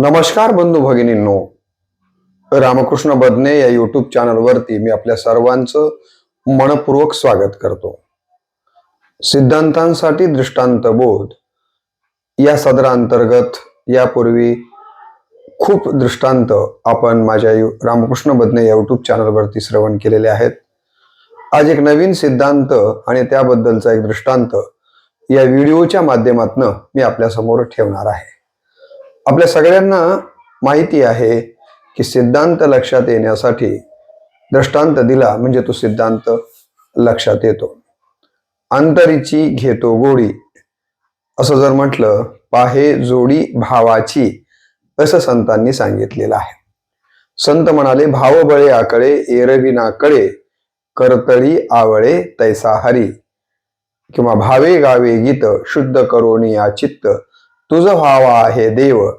नमस्कार बंधू भगिनींनो. रामकृष्ण बदने या युट्यूब चॅनलवरती मी आपल्या सर्वांचं मनपूर्वक स्वागत करतो. सिद्धांतांसाठी दृष्टांत बोध या सदरांतर्गत यापूर्वी खूप दृष्टांत आपण माझ्या यु- रामकृष्ण बदने या युट्यूब चॅनलवरती श्रवण केलेले आहेत. आज एक नवीन सिद्धांत आणि त्याबद्दलचा एक दृष्टांत या व्हिडिओच्या माध्यमातनं मी आपल्यासमोर ठेवणार आहे. आपल्या सगळ्यांना माहिती आहे की सिद्धांत लक्षात येण्यासाठी दृष्टांत दिला म्हणजे तो सिद्धांत लक्षात येतो. अंतरीची घेतो गोडी. असं जर म्हटलं पाहे जोडी भावाची असं संतांनी सांगितलेलं आहे. संत म्हणाले भावबळे आकळे एरविनाकडे नाकळे करतळी आवळे तैसा हरी. किंवा भावे गावे गीत शुद्ध करोणी या चित्त. तुझ व्हावा आहे देव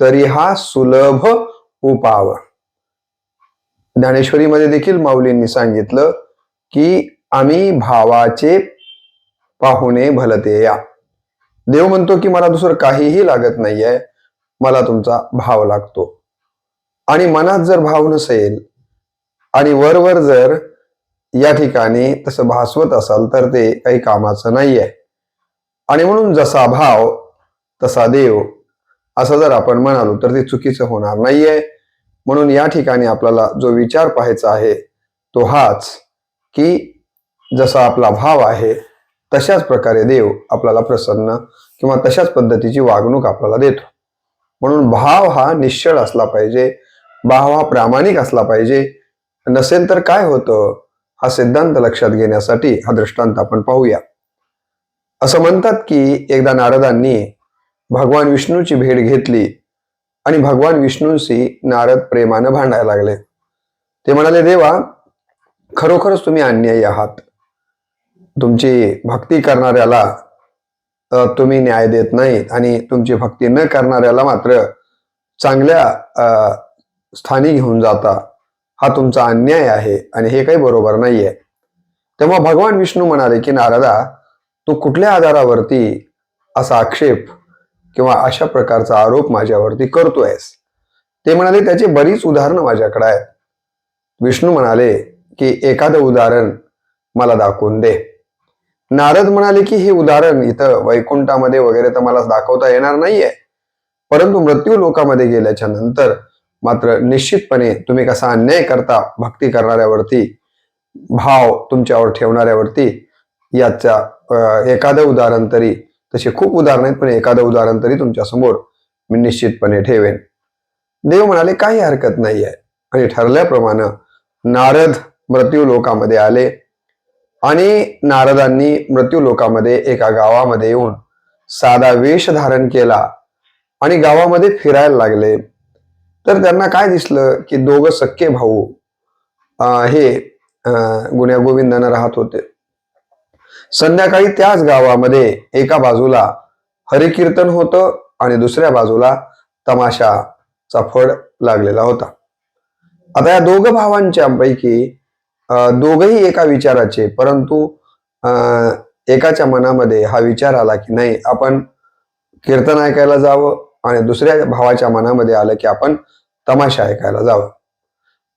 तरी हा सुलभ उपाव. ज्ञानेश्वरीमध्ये देखील माऊलींनी सांगितलं की आम्ही भावाचे पाहुणे भलते या. देव म्हणतो की मला दुसरं काहीही लागत नाहीये मला तुमचा भाव लागतो. आणि मनात जर भाव नसेल आणि वरवर जर या ठिकाणी तसं भासवत असाल तर ते काही कामाचं नाहीये. आणि म्हणून जसा भाव तसा देव असं जर आपण म्हणालो तर ते चुकीचं होणार नाहीये. म्हणून या ठिकाणी आपल्याला जो विचार पाहायचा आहे तो हाच की जसा आपला भाव आहे तशाच प्रकारे देव आपल्याला प्रसन्न किंवा तशाच पद्धतीची वागणूक आपल्याला देतो. म्हणून भाव हा निश्चळ असला पाहिजे भाव हा प्रामाणिक असला पाहिजे. नसेल तर काय होतं हा सिद्धांत लक्षात घेण्यासाठी हा दृष्टांत आपण पाहूया. असं म्हणतात की एकदा नारदांनी भगवान विष्णूची भेट घेतली आणि भगवान विष्णूशी नारद प्रेमानं भांडायला लागले. ते म्हणाले देवा खरोखरच तुम्ही अन्यायी आहात. तुमची भक्ती करणाऱ्याला तुम्ही न्याय देत नाहीत आणि तुमची भक्ती न करणाऱ्याला मात्र चांगल्या स्थानी घेऊन जाता. हा तुमचा अन्याय आहे आणि हे काही बरोबर नाहीये. तेव्हा भगवान विष्णू म्हणाले की नारदा तू कुठल्या आधारावरती असा आक्षेप किंवा अशा प्रकारचा आरोप माझ्यावरती करतोयस. ते म्हणाले त्याची बरीच उदाहरणं माझ्याकडे आहेत. विष्णू म्हणाले की एखादं उदाहरण मला दाखवून दे. नारद म्हणाले की हे उदाहरण इथं वैकुंठामध्ये वगैरे तर मला दाखवता येणार नाहीये. परंतु मृत्यू लोकामध्ये गेल्याच्यानंतर मात्र निश्चितपणे तुम्ही कसा अन्याय करता भक्ती करणाऱ्यावरती भाव तुमच्यावर ठेवणाऱ्यावरती याचा एखादं उदाहरण तरी तसे खूप उदाहरण आहेत पण एखादं उदाहरण तरी तुमच्यासमोर मी निश्चितपणे ठेवेन. देव म्हणाले काही हरकत नाही आहे आणि ठरल्याप्रमाणे नारद मृत्यू लोकामध्ये आले आणि नारदांनी मृत्यू लोकामध्ये एका गावामध्ये येऊन साधा वेश धारण केला आणि गावामध्ये फिरायला लागले. तर त्यांना काय दिसलं की दोघं सख्खे भाऊ हे अं, राहत होते. संध्याकाळी त्याच गावामध्ये एका बाजूला हरिकीर्तन होतं आणि दुसऱ्या बाजूला तमाशाचा फड लागलेला होता. आता या दोघं भावांच्या पैकी दोघही एका विचाराचे परंतु अं, एकाच्या मनामध्ये हा विचार आला की नाही आपण कीर्तन ऐकायला जावं आणि दुसऱ्या भावाच्या मनामध्ये आलं की आपण तमाशा ऐकायला जावं.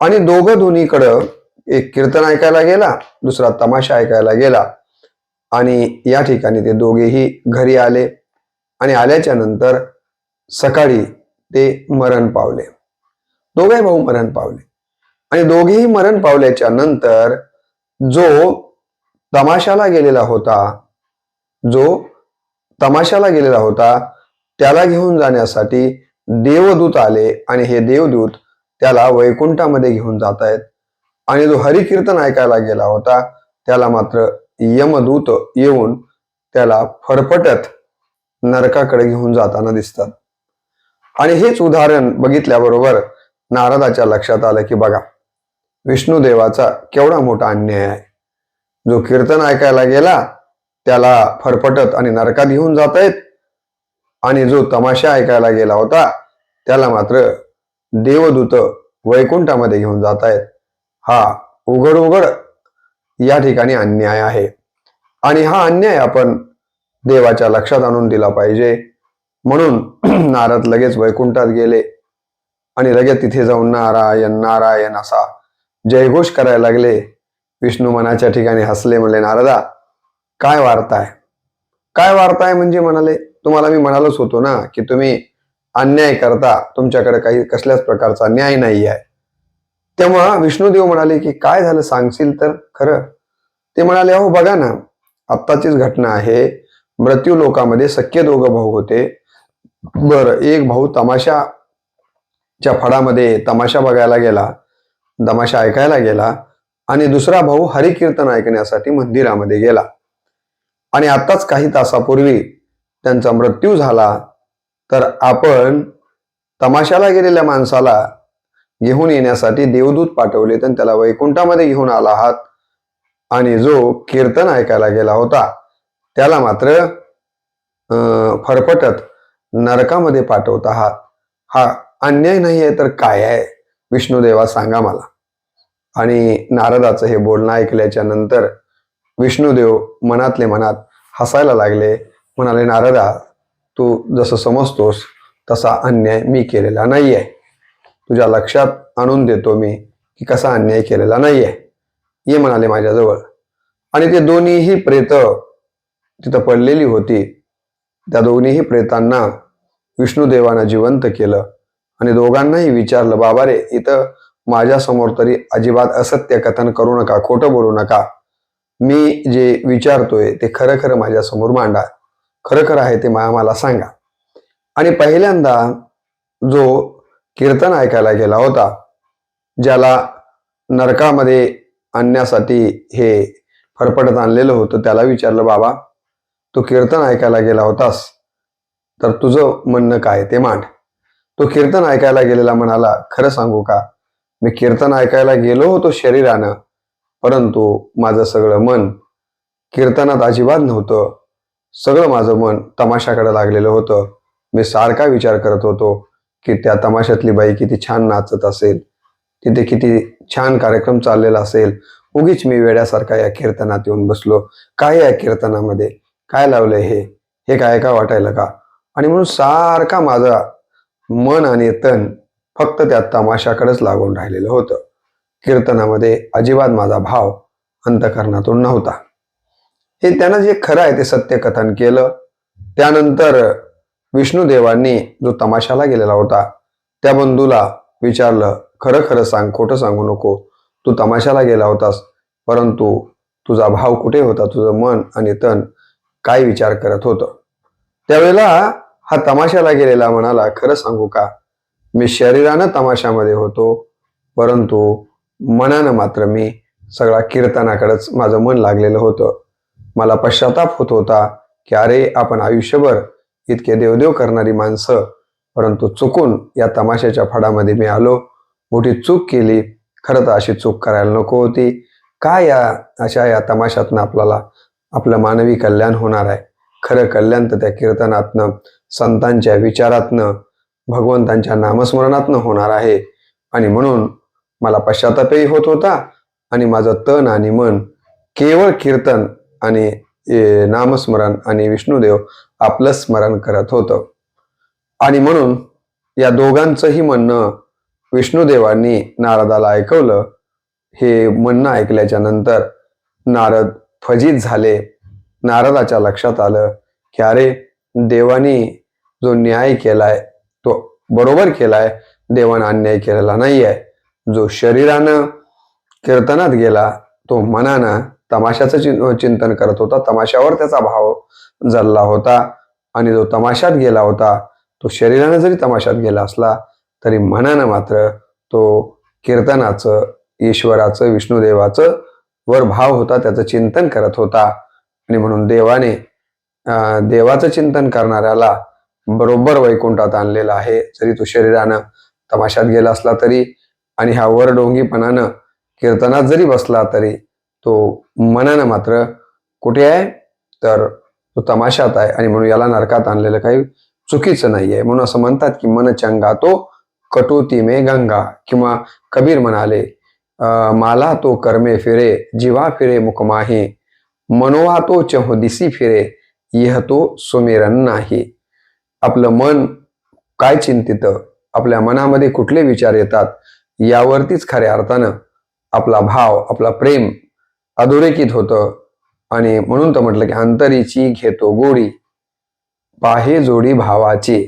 आणि दोघं दोन्हीकडं एक कीर्तन ऐकायला गेला दुसरा तमाशा ऐकायला गेला. आणि या ठिकाणी ते दोघेही घरी आले आणि आल्याच्यानंतर सकाळी ते मरण पावले. दोघे भाऊ मरण पावले. आणि दोघेही मरण पावल्याच्या नंतर जो तमाशाला गेलेला होता जो तमाशाला गेलेला होता त्याला घेऊन जाण्यासाठी देवदूत आले आणि हे देवदूत त्याला वैकुंठामध्ये घेऊन जात आहेत आणि जो हरिकीर्तन ऐकायला गेला होता त्याला मात्र यमदूत येऊन त्याला फरफटत नरकाकडे घेऊन जाताना दिसतात. आणि हेच उदाहरण बघितल्याबरोबर नारदाच्या लक्षात आलं की बघा विष्णुदेवाचा केवढा मोठा अन्याय आहे. जो कीर्तन ऐकायला गेला त्याला फरफटत आणि नरकात घेऊन जात आहेत आणि जो तमाशा ऐकायला गेला होता त्याला मात्र देवदूत वैकुंठामध्ये घेऊन जात आहेत हा उघड उघड या ठिकाणी अन्याय आहे. आणि हा अन्याय आपण देवाच्या लक्षात आणून दिला पाहिजे. म्हणून नारद लगेच वैकुंठात गेले आणि लगेच तिथे जाऊन नारायण नारायण असा जयघोष करायला लागले. विष्णू मनाच्या ठिकाणी हसले म्हणले नारदा काय वार्ताय? काय वार्ताय म्हणजे म्हणाले? तुम्हाला मी म्हणालोच होतो ना की तुम्ही अन्याय करता. तुमच्याकडे काही कसल्याच प्रकारचा न्याय नाही आहे तेव्हा विष्णुदेव म्हणाले की काय झालं सांगशील तर खरं? ते म्हणाले अहो बघा ना आत्ताचीच घटना आहे. मृत्यू लोकामध्ये सख्य दोघं भाऊ होते. बरं एक भाऊ तमाशाच्या फडामध्ये तमाशा बघायला गेला तमाशा ऐकायला गेला आणि दुसरा भाऊ हरिकीर्तन ऐकण्यासाठी मंदिरामध्ये गेला. आणि आताच काही तासापूर्वी त्यांचा मृत्यू झाला. तर आपण तमाशाला गेलेल्या माणसाला घेऊन येण्यासाठी देवदूत पाठवले तर त्याला वैकुंठामध्ये घेऊन आला आहात. आणि जो कीर्तन ऐकायला गेला होता त्याला मात्र फरफटत नरकामध्ये पाठवत आहात. हा अन्याय नाही आहे तर काय आहे? विष्णुदेवा सांगा मला. आणि नारदाचं हे बोलणं ऐकल्याच्या नंतर विष्णुदेव मनातले मनात हसायला लागले. म्हणाले नारदा तू जसं समजतोस तसा अन्याय मी केलेला नाही आहे तुझ्या लक्षात आणून देतो मी की कसा अन्याय केलेला नाही आहे ये म्हणाले माझ्याजवळ. आणि ते दोन्हीही प्रेत तिथं पडलेली होती. त्या दोन्हीही प्रेतांना विष्णुदेवानं जिवंत केलं. आणि दोघांनाही विचारलं बाबा रे इथं माझ्यासमोर तरी अजिबात असत्य कथन करू नका खोटं बोलू नका. मी जे विचारतोय ते खरं खरं माझ्यासमोर मांडा. खरं खरं आहे ते मला सांगा. आणि पहिल्यांदा जो कीर्तन ऐकायला गेला होता ज्याला नरकामध्ये आणण्यासाठी हे फरफडत आणलेलं होतं त्याला विचारलं बाबा तू कीर्तन ऐकायला गेला होतास तर तुझं म्हणणं काय ते मांड. तो कीर्तन ऐकायला गेलेला म्हणाला खरं सांगू का मी कीर्तन ऐकायला गेलो होतो शरीरानं परंतु माझं सगळं मन कीर्तनात अजिबात नव्हतं. सगळं माझं मन तमाशाकडे लागलेलं होतं. मी सारखा विचार करत होतो की त्या तमाशातली बाई किती छान नाचत असेल तिथे किती छान कार्यक्रम चाललेला असेल. उगीच मी वेड्यासारखा या कीर्तनात येऊन बसलो. काय या कीर्तनामध्ये? काय लावलंय हे? हे काय का वाटायला का? आणि म्हणून सारखा माझा मन आणि तन फक्त त्या तमाशाकडेच लागून राहिलेलं होतं. कीर्तनामध्ये अजिबात माझा भाव अंतकरणातून नव्हता. हे त्यानं जे खरं आहे ते सत्य कथन केलं. त्यानंतर विष्णुदेवांनी जो तमाशाला गेलेला होता त्या बंधूला विचारलं खरं खरं सांग खोटं सांगू नको. तू तमाशाला गेला होतास परंतु तुझा भाव कुठे होता तुझं मन आणि तन काय विचार करत होतं? त्यावेळेला हा तमाशाला गेलेला म्हणाला खरं सांगू का? मी शरीरानं तमाशामध्ये होतो परंतु मनानं मात्र मी सगळा कीर्तनाकडेच माझं मन लागलेलं होतं. मला पश्चाताप होत होता की अरे आपण आयुष्यभर इतके देवदेव करणारी माणसं परंतु चुकून या तमाशाच्या फडामध्ये मी आलो. मोठी चूक केली. खरं तर अशी चूक करायला नको होती. काय या अशा या तमाशातनं आपल्याला आपलं मानवी कल्याण होणार आहे? खरं कल्याण तर त्या कीर्तनातनं संतांच्या विचारातनं भगवंतांच्या नामस्मरणातनं होणार आहे. आणि म्हणून मला पश्चातापही होत होता आणि माझं तन आणि मन केवळ कीर्तन आणि नामस्मरण आणि विष्णुदेव आपलं स्मरण करत होतं. आणि म्हणून या दोघांचंही म्हणणं विष्णुदेवांनी नारदाला ऐकवलं. हे म्हणणं ऐकल्याच्या नंतर नारद फजित झाले. नारदाच्या लक्षात आलं की अरे देवानी जो न्याय केलाय तो बरोबर केलाय. देवानं अन्याय केलेला नाही आहे जो शरीरानं कीर्तनात गेला तो मनानं तमाशाचं चिं- चिंतन करत होता. तमाशावर त्याचा भाव जडला होता आणि जो तमाशात गेला होता तो शरीरानं जरी तमाशात गेला असला तरी मनानं मात्र तो कीर्तनाचं ईश्वराचं विष्णुदेवाचं वर भाव होता त्याचं चिंतन करत होता. आणि म्हणून देवाने देवाचं चिंतन करणाऱ्याला बरोबर वैकुंठात आणलेला आहे. जरी तो शरीरानं तमाशात गेला असला तरी आणि हा वर डोंगीपणानं कीर्तनात जरी बसला तरी तो मनानं मात्र कुठे आहे? तर तो तमाशात आहे आणि म्हणून याला नरकात आणलेलं काही चुकीचं नाही आहे म्हणून असं म्हणतात की मन चंगा तो कटोती मे गंगा किंवा कबीर म्हणाले माला तो कर्मे फिरे जीवा फिरे मुकमाही मनोवा तो चहो दिसी फिरे यह तो सुमेरन नाही. आपलं मन काय चिंतित आपल्या मनामध्ये कुठले विचार येतात यावरतीच खऱ्या अर्थानं आपला भाव आपला प्रेम अधोरेखित होतं. आणि म्हणून तर म्हटलं की अंतरीची घेतो गोडी. पाहे जोडी भावाची.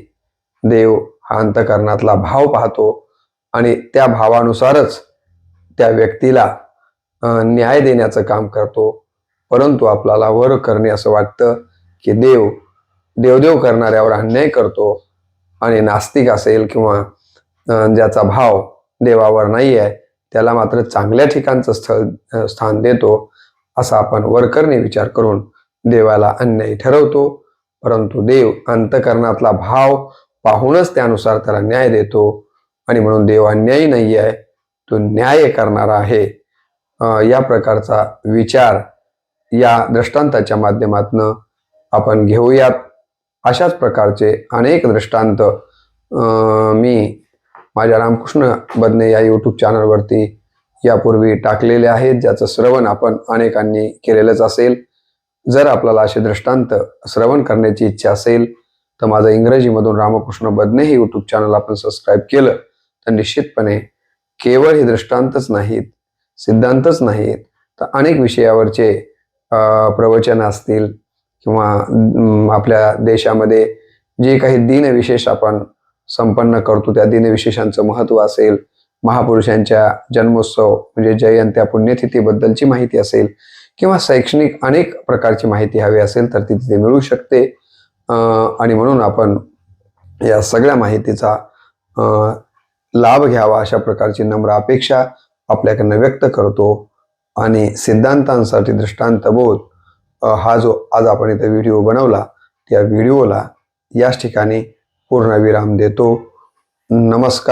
देव हा अंतकरणातला भाव पाहतो आणि त्या भावानुसारच त्या व्यक्तीला न्याय देण्याचं काम करतो. परंतु आपल्याला वर करणे असं वाटतं की देव देवदेव करणाऱ्यावर अन्याय करतो आणि नास्तिक असेल किंवा ज्याचा भाव देवावर नाही आहे त्याला मात्र चांगल्या ठिकाणचं स्थळ स्थान देतो असा आपण वरकरने विचार करून देवाला अन्याय ठरवतो. परंतु देव अंतकरणातला भाव पाहूनच त्यानुसार त्याला न्याय देतो. आणि म्हणून देव अन्यायी नाही आहे तो न्याय करणारा आहे. या प्रकारचा विचार या दृष्टांताच्या माध्यमातनं आपण घेऊयात. अशाच प्रकारचे अनेक दृष्टांत मी माझ्या रामकृष्ण बदने या यूट्यूब चॅनलवरती यापूर्वी टाकलेले आहेत ज्याचं श्रवण आपण अनेकांनी केलेलंच असेल. जर आपल्याला असे दृष्टांत श्रवण करण्याची इच्छा असेल तर माझं इंग्रजीमधून रामकृष्ण बदने हे यूट्यूब चॅनल आपण सबस्क्राईब केलं तर निश्चितपणे केवळ हे दृष्टांतच नाहीत सिद्धांतच नाहीत तर अनेक विषयावरचे प्रवचन असतील किंवा आपल्या देशामध्ये जे काही दिनविशेष आपण संपन्न करतो. त्या दिनविशेषांचं महत्त्व असेल महापुरुषांच्या जन्मोत्सव म्हणजे जयंत्या पुण्यतिथीबद्दलची माहिती असेल किंवा शैक्षणिक अनेक प्रकारची माहिती हवी असेल तर ती तिथे मिळू शकते. आणि म्हणून आपण या सगळ्या माहितीचा लाभ घ्यावा अशा प्रकारची नम्र अपेक्षा आपल्याकडनं व्यक्त करतो. आणि सिद्धांतांसाठी दृष्टांतबोध हा जो आज आपण इथे व्हिडिओ बनवला त्या व्हिडिओला याच ठिकाणी पूर्णविराम देतो. नमस्कार.